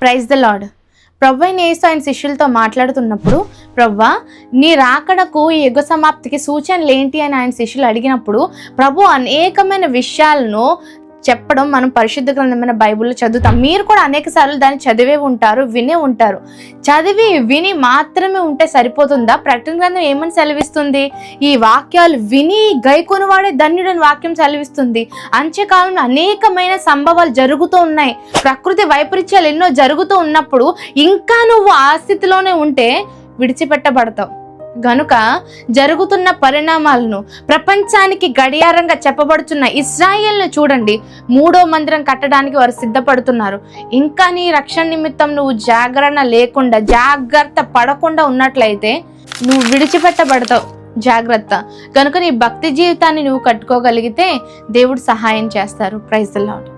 Praise the Lord ప్రభు నేసు ఆయన శిష్యులతో మాట్లాడుతున్నప్పుడు ప్రవ్వ నీ రాకడకు ఈ యుగ సమాప్తికి సూచనలు ఏంటి? అని ఆయన శిష్యులు అడిగినప్పుడు ప్రభు అనేకమైన విషయాలను చెప్పడం మనం పరిశుద్ధ గ్రంథమైన బైబిల్లో చదువుతాం. మీరు కూడా అనేక సార్లు దాన్ని చదివే ఉంటారు వినే ఉంటారు. చదివి విని మాత్రమే ఉంటే సరిపోతుందా? ప్రకటన గ్రంథం ఏమని సెలవిస్తుంది? ఈ వాక్యాలు విని గైకొని వాడే ధన్యుడని వాక్యం సెలవిస్తుంది. అంత్యకాలంలో అనేకమైన సంభవాలు జరుగుతూ ఉన్నాయి. ప్రకృతి వైపరీత్యాలు ఎన్నో జరుగుతూ ఉన్నప్పుడు ఇంకా నువ్వు ఆ స్థితిలోనే ఉంటే విడిచిపెట్టబడతావు. గనుక జరుగుతున్న పరిణామాలను ప్రపంచానికి గడియారంగా చెప్పబడుతున్న ఇస్రాయేల్ను చూడండి. మూడో మందిరం కట్టడానికి వారు సిద్ధపడుతున్నారు. ఇంకా నీ రక్షణ నిమిత్తం నువ్వు జాగరణ లేకుండా జాగ్రత్త పడకుండా ఉన్నట్లయితే నువ్వు విడిచిపెట్టబడతావు. జాగ్రత్త. కనుక నీ భక్తి జీవితాన్ని నువ్వు కట్టుకోగలిగితే దేవుడు సహాయం చేస్తారు. Praise lord